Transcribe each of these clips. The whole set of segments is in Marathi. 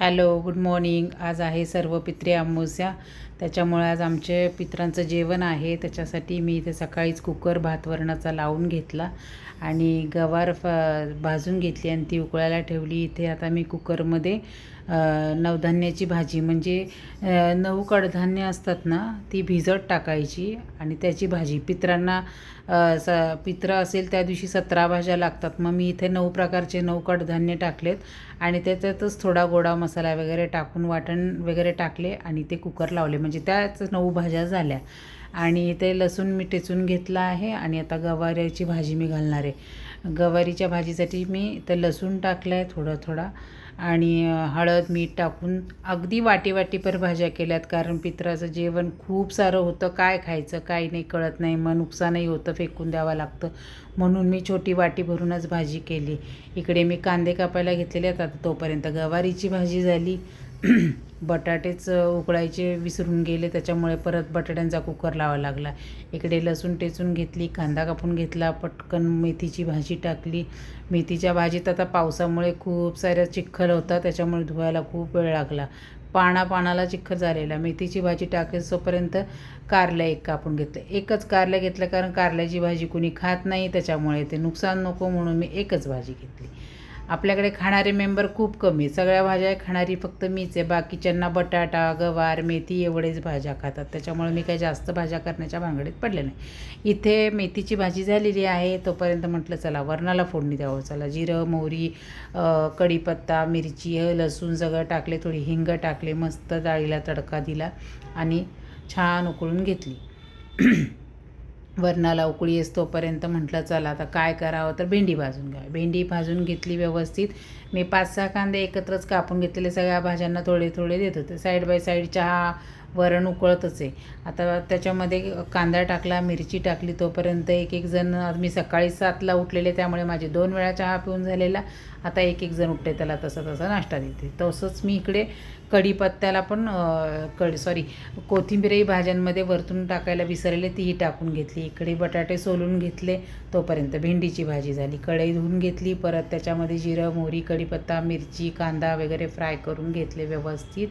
Hello good morning. आज आहे सर्व पित्रे अमावस्या त्याच्यामुळे आज आमचे पित्रांचं जेवण आहे. त्याच्यासाठी मी इथे सकाळीच कुकर भात वरणाचा लावून घेतला आणि गवार फ भाजून घेतली आणि ती उकळायला ठेवली. इथे आता मी कुकरमध्ये नवधान्याची भाजी म्हणजे नऊ कडधान्य असतात ना ती भिजत टाकायची आणि त्याची भाजी. पित्रांना स पित्र असेल त्या दिवशी सतरा भाज्या लागतात. मग मी इथे नऊ प्रकारचे नऊ कडधान्य टाकलेत आणि त्याच्यातच थोडा गोडा मसाला वगैरे टाकून वाटण वगैरे टाकले आणि ते कुकर लावले. म्हणजे त्याच नऊ भाज्या झाल्या आणि ते लसूण मी टेचून घेतला आहे आणि आता गवारीची भाजी मी घालणार आहे. गवारीच्या भाजीसाठी मी इथं लसूण टाकलं आहे थोडा थोडा. आणि हळद मीठ टाकून अगदी वाटी वाटीभर भाज्या केल्यात. कारण पित्राचं जेवण खूप सारं होतं. काय खायचं काय नाही कळत नाही. मग नुकसानही होतं फेकून द्यावं लागतं. म्हणून मी छोटी वाटी भरूनच भाजी केली. इकडे मी कांदे कापायला घेतलेले आहेत. आता तोपर्यंत गवारीची भाजी झाली. बटाटेच उकळायचे विसरून गेले. त्याच्यामुळे परत बटाट्यांचा कुकर लावा लागला. इकडे लसूण टेचून घेतली कांदा कापून घेतला पटकन मेथीची भाजी टाकली. मेथीच्या भाजीत आता पावसामुळे खूप साऱ्या चिखल होता त्याच्यामुळे धुवायला खूप वेळ लागला. पाना पानाला चिखल झालेला. मेथीची भाजी टाकेसोपर्यंत कारलं एक कापून घेतलं एकच कारलं घेतलं कारण कारल्याची भाजी कुणी खात नाही त्याच्यामुळे ते नुकसान नको म्हणून मी एकच भाजी घेतली. आपल्याकडे खाणारे मेंबर खूप कमी सगळ्या भाज्या खाणारी फक्त मीच आहे. बाकीच्यांना बटाटा गवार मेथी एवढेच भाज्या खातात. त्याच्यामुळे मी काही जास्त भाज्या करण्याच्या भानगडीत पडले नाही. इथे मेथीची भाजी झालेली आहे. तोपर्यंत म्हटलं चला वरणाला फोडणी द्यावं. चला जिरं मोहरी कढीपत्ता मिरची लसूण सगळं टाकले थोडी हिंग टाकले मस्त डाळीला तडका दिला आणि छान उकळून घेतली. वरणाला उकळी येस तोपर्यंत म्हटलं चला आता काय करावं? तर भेंडी भाजून घ्या भेंडी भाजून घेतली व्यवस्थित. मी पाच सहा कांदे एकत्रच कापून घेतलेले सगळ्या भाज्यांना थोडे थोडे देत होते. साईड बाय साईड चहा वरण उकळतच आहे. आता त्याच्यामध्ये कांदा टाकला मिरची टाकली तोपर्यंत एक एक जण मी सकाळी सातला उठलेले त्यामुळे माझे दोन वेळा चहा पिऊन झालेला. आता एक एक जण उठते त्याला तसा तसा नाश्ता देते. तसंच मी इकडे कढीपत्त्याला पण कड कढी सॉरी कोथिंबीरही भाज्यांमध्ये वरतून टाकायला विसरले तीही टाकून घेतली. इकडे बटाटे सोलून घेतले तोपर्यंत भेंडीची भाजी झाली. कढई धुवून घेतली परत त्याच्यामध्ये जिरं मोहरी कढीपत्ता मिरची कांदा वगैरे फ्राय करून घेतले व्यवस्थित.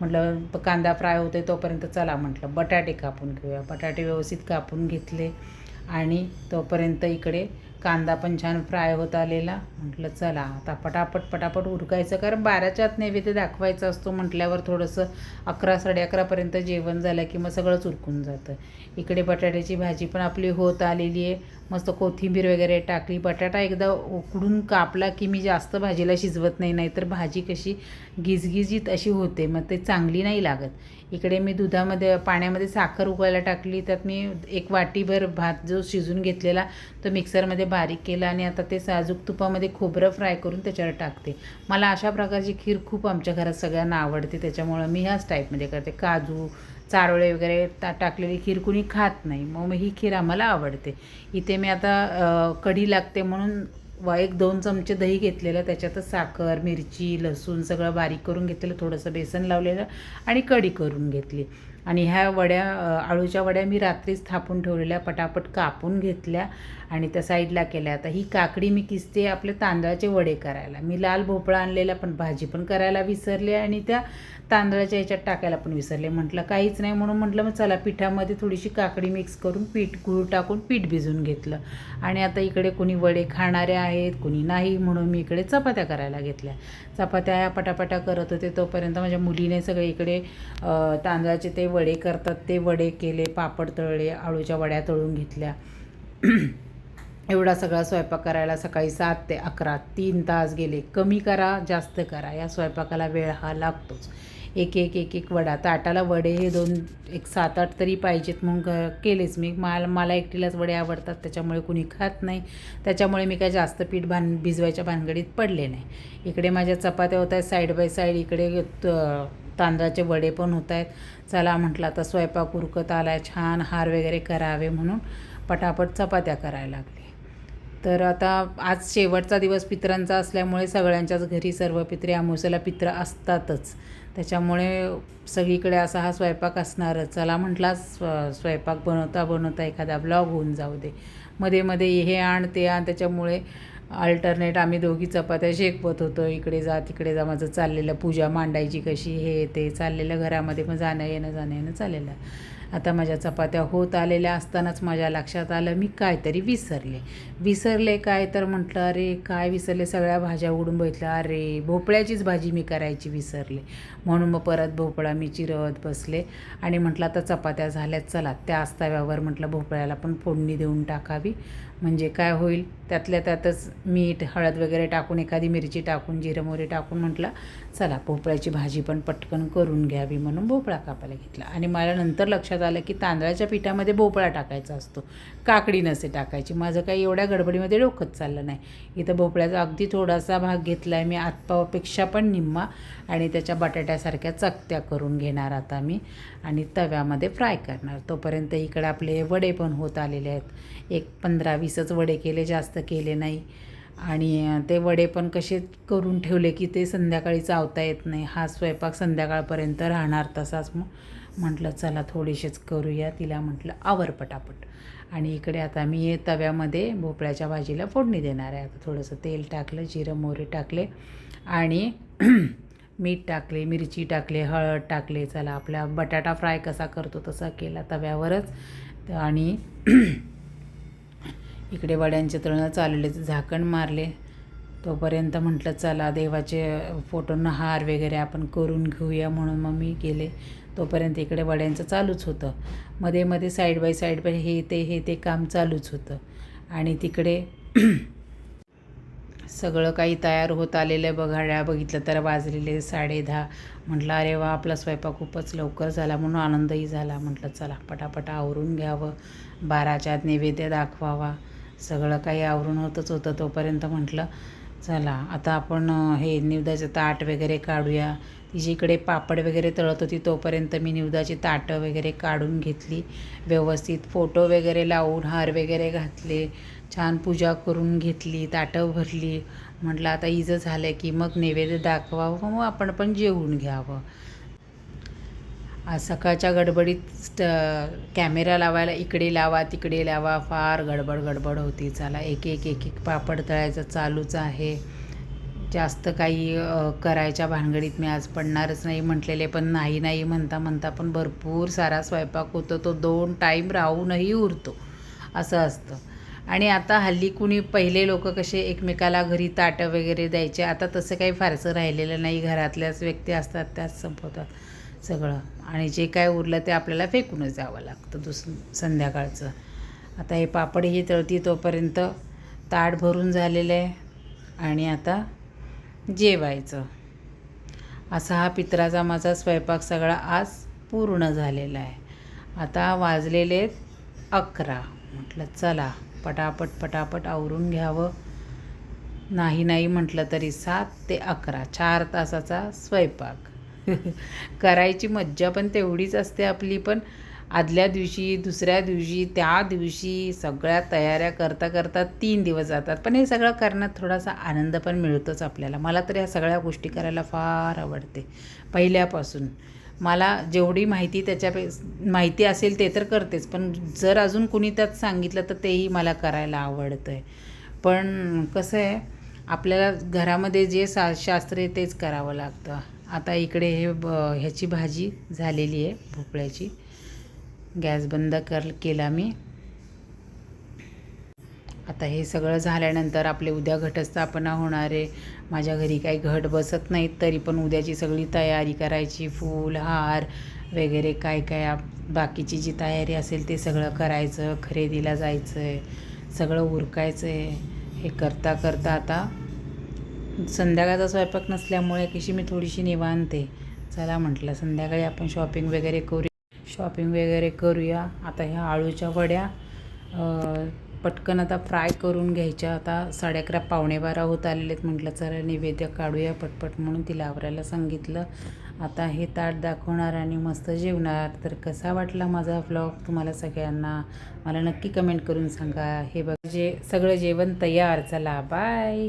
म्हटलं कांदा फ्राय होते तोपर्यंत चला म्हटलं बटाटे कापून घेऊया. बटाटे व्यवस्थित कापून घेतले आणि तोपर्यंत इकडे कांदा पण छान फ्राय होत आलेला. म्हटलं चला आता पटापट पटापट उरकायचं. कारण बाराच्या आत नैवेद्य दाखवायचा असतो म्हटल्यावर थोडंसं अकरा साडे अकरापर्यंत जेवण झालं की मग सगळंच उरकून जातं. इकडे बटाट्याची भाजी पण आपली होत आलेली आहे. मस्त कोथिंबीर वगैरे टाकली. बटाटा एकदा उकडून कापला की मी जास्त भाजीला शिजवत नाही नाहीतर भाजी कशी गिजगिजीत अशी होते. मग ते चांगली नाही लागत. इकडे मी दुधामध्ये पाण्यामध्ये साखर उकळायला टाकली. त्यात मी एक वाटीभर भात जो शिजून घेतलेला तो मिक्सरमध्ये बारीक केलं आणि आता ते साजूक तुपामध्ये खोबरं फ्राय करून त्याच्यावर टाकते. मला अशा प्रकारची खीर खूप आमच्या घरात सगळ्यांना आवडते. त्याच्यामुळं मी ह्याच टाईपमध्ये करते. काजू चारोळे वगैरे ता टाकलेली खीर कुणी खात नाही. मग मग ही खीर आम्हाला आवडते. इथे मी आता कढी लागते म्हणून व एक दोन चमचे दही घेतलेलं. त्याच्यातच साखर मिरची लसूण सगळं बारीक करून घेतलेलं. थोडंसं बेसन लावलेलं आणि कढी करून घेतली. आणि ह्या वड्या आळूच्या वड्या मी रात्रीच थापून ठेवलेल्या पटापट कापून घेतल्या आणि त्या साईडला केल्या. आता ही काकडी मी किसते आपले तांदळाचे वडे करायला. मी लाल भोपळा आणलेला पण भाजी पण करायला विसरले आणि त्या तांदळाच्या ह्याच्यात टाकायला पण विसरले. म्हटलं काहीच नाही म्हणून म्हटलं मग चला पिठामध्ये थोडीशी काकडी मिक्स करून पीठ गूळ टाकून पीठ भिजून घेतलं. आणि आता इकडे कोणी वडे खाणारे आहेत कोणी नाही म्हणून मी इकडे चपात्या करायला घेतल्या. चपात्या या पटापटा करत होते तोपर्यंत माझ्या मुलीने सगळे इकडे तांदळाचे ते वडे करतात ते वडे केले पापड तळले आळूच्या वड्या तळून घेतल्या. एवढा सगळा स्वयंपाक करायला सकाळी सात ते अकरा तीन तास गेले. कमी करा जास्त करा. या स्वयंपाकाला वेळ हा लागतोच. एक एक एक एक वडा. ताटाला वडे हे दोन एक सात आठ तरी पाहिजेत. म्हणून केलेच मी. मला मला एकटीलाच वडे आवडतात. त्याच्यामुळे कुणी खात नाही. त्याच्यामुळे मी काय जास्त पीठ भान भिजवायच्या भानगडीत पडले नाही. इकडे माझ्या चपात्या होत आहेत साईड बाय साईड. इकडे त- तांदळाचे वडे पण होत आहेत. चला म्हटलं आता स्वयंपाक उरकत आला आहे छान हार वगैरे करावे म्हणून पटापट चपात्या करायला लागले. तर आता आज शेवटचा दिवस पित्रांचा असल्यामुळे सगळ्यांच्याच घरी सर्व पित्रे अमावस्याला पित्र असतातच. त्याच्यामुळे सगळीकडे असा हा स्वयंपाक असणारच. चला म्हटला स्व स्वयंपाक बनवता बनवता एखादा ब्लॉग होऊन जाऊ दे. मध्ये मध्ये हे आण ते आण त्याच्यामुळे अल्टरनेट आम्ही दोघी चपात्या शेकवत होतो. इकडे जा तिकडे जा माझं चाललेलं पूजा मांडायची कशी हे ते चाललेलं घरामध्ये मग जाणं येणं जाणं येणं चाललेलं. आता माझ्या चपात्या होत आलेल्या असतानाच माझ्या लक्षात आलं मी काहीतरी विसरले. विसरले काय तर म्हटलं अरे काय विसरले? सगळ्या भाज्या उडून बघितल्या. अरे भोपळ्याचीच भाजी मी करायची विसरले. म्हणून मग परत भोपळा मी चिरवत बसले आणि म्हटलं आता चपात्या झाल्यात चला त्या अस्ताव्यावर म्हटलं भोपळ्याला पण फोडणी देऊन टाकावी. म्हणजे काय होईल? त्यातल्या त्यातच मीठ हळद वगैरे टाकून एखादी मिरची टाकून जिरं मोहरी टाकून म्हटलं चला भोपळ्याची भाजी पण पटकन करून घ्यावी म्हणून भोपळा कापायला घेतला. आणि मला नंतर लक्षात आलं की तांदळाच्या पिठामध्ये भोपळा टाकायचा असतो. काकडी नसे टाकायची. माझं काही एवढ्या गडबडीमध्ये डोकंच चाललं नाही. इथं भोपळ्याचा अगदी थोडासा भाग घेतला आहे मी. आतपावापेक्षा पण निम्मा. आणि त्याच्या बटाट्यासारख्या चकत्या करून घेणार आता मी. आणि तव्यामध्ये फ्राय करणार. तोपर्यंत इकडे आपले वडे पण होत आलेले आहेत. एक पंधरा वीस वीसच वडे केले जास्त केले नाही. आणि ते वडे पण कसे करून ठेवले की ते संध्याकाळी चावता येत नाही. हा स्वयंपाक संध्याकाळपर्यंत राहणार तसाच मग म्हटलं चला थोडीशीच करूया. तिला म्हटलं आवर पटापट. आणि इकडे आता मी तव्यामध्ये भोपळ्याच्या भाजीला फोडणी देणार आहे. आता थोडंसं तेल टाकलं जिरं मोहरी टाकले आणि मीठ टाकले मिरची टाकले हळद टाकले. चला आपला बटाटा फ्राय कसा करतो तसा केला तव्यावरच. आणि इकडे वड्यांचे तळणं चालले झाकण मारले. तोपर्यंत म्हटलं चला देवाचे फोटोंना हार वगैरे आपण करून घेऊया म्हणून मग मी गेले. तोपर्यंत इकडे वड्यांचं चालूच होतं. मध्ये मध्ये साईड बाय साईड बाय हे ते हे ते काम चालूच होतं. आणि तिकडे सगळं काही तयार होत आलेलं बघाड्या बघितलं तर वाजलेले साडे दहा. म्हटलं अरे वा आपला स्वयंपाक खूपच लवकर झाला म्हणून आनंदही झाला. म्हटलं चला पटापट आवरून घ्यावं. बाराच्या आत नैवेद्य दाखवावा. सगळं काही आवरून होतच होतं तोपर्यंत म्हटलं चला आता आपण हे निवदाचं ताट वगैरे काढूया. तिची इकडे पापड वगैरे तळत होती तोपर्यंत मी निवदाची ताटं वगैरे काढून घेतली. व्यवस्थित फोटो वगैरे लावून हार वगैरे घातले छान पूजा करून घेतली ताटं भरली. म्हटलं आता इजं झालं की मग नैवेद्य दाखवावं मग आपण पण जेवून घ्यावं. आज सकाळच्या गडबडीत स्ट कॅमेरा लावायला इकडे लावा तिकडे लावा फार गडबड गडबड होती. चला एक एक एक एक पापड तळायचं चालूच आहे. जास्त काही करायच्या भानगडीत मी आज पडणारच नाही म्हटलेले पण नाही नाही म्हणता म्हणता पण भरपूर सारा स्वयंपाक होतो. तो दोन टाईम राहूनही उरतो. असं असतं. आणि आता हल्ली कुणी पहिले लोक कसे एकमेकाला घरी ताटं वगैरे द्यायचे. आता तसं काही फारसं राहिलेलं नाही. घरातल्याच व्यक्ती असतात त्याच संपवतात. सगळं. आणि जे काय उरलं ते आपल्याला फेकूनच द्यावं लागतं दुस संध्याकाळचं. आता हे पापड ही तळती तोपर्यंत ताट भरून झालेलं आहे आणि आता जेवायचं. असा हा पित्राचा माझा स्वयंपाक सगळा आज पूर्ण झालेला आहे. आता वाजलेले अकरा. म्हटलं चला पटापट पटापट आवरून घ्यावं. नाही नाही म्हटलं तरी सात ते अकरा चार तासाचा स्वयंपाक. करायची मज्जा पण तेवढीच असते आपली पण आदल्या दिवशी दुसऱ्या दिवशी त्या दिवशी सगळ्या तयाऱ्या करता करता तीन दिवस जातात. पण हे सगळं करण्यात थोडासा आनंद पण मिळतोच आपल्याला. मला तर ह्या सगळ्या गोष्टी करायला फार आवडते. पहिल्यापासून. मला जेवढी माहिती त्याच्यापे माहिती असेल ते तर करतेच पण जर अजून कुणी त्यात सांगितलं तर तेही मला करायला आवडतं आहे पण कसं आहे आपल्याला घरामध्ये जे सा शास्त्र आहे तेच करावं लागतं. आता इकडे हे ब ह्याची भाजी झालेली आहे भोपळ्याची. गॅस बंद कर केला मी. आता हे सगळं झाल्यानंतर आपले उद्या घटस्थापना होणार आहे. माझ्या घरी काही घट बसत नाहीत तरी पण उद्याची सगळी तयारी करायची फूल हार वगैरे काय काय बाकीची जी तयारी असेल ते सगळं करायचं खरेदीला जायचं आहे सगळं उरकायचं आहे हे करता करता आता संध्याकाळचा स्वयंपाक नसल्यामुळे कशी मी थोडीशी निवांते. चला म्हटलं संध्याकाळी आपण शॉपिंग वगैरे करू शॉपिंग वगैरे करूया. आता ह्या आळूच्या वड्या पटकन आता फ्राय करून घ्यायच्या. आता साडे अकरा पावणे बारा होत आलेले आहेत म्हटलं चला नैवेद्य काढूया पटपट म्हणून तिला आवरायला सांगितलं. आता हे ताट दाखवणार आणि मस्त जेवणार. तर कसा वाटला माझा व्लॉग तुम्हाला सगळ्यांना मला नक्की कमेंट करून सांगा. हे बघ जे सगळं जेवण तयार. चला बाय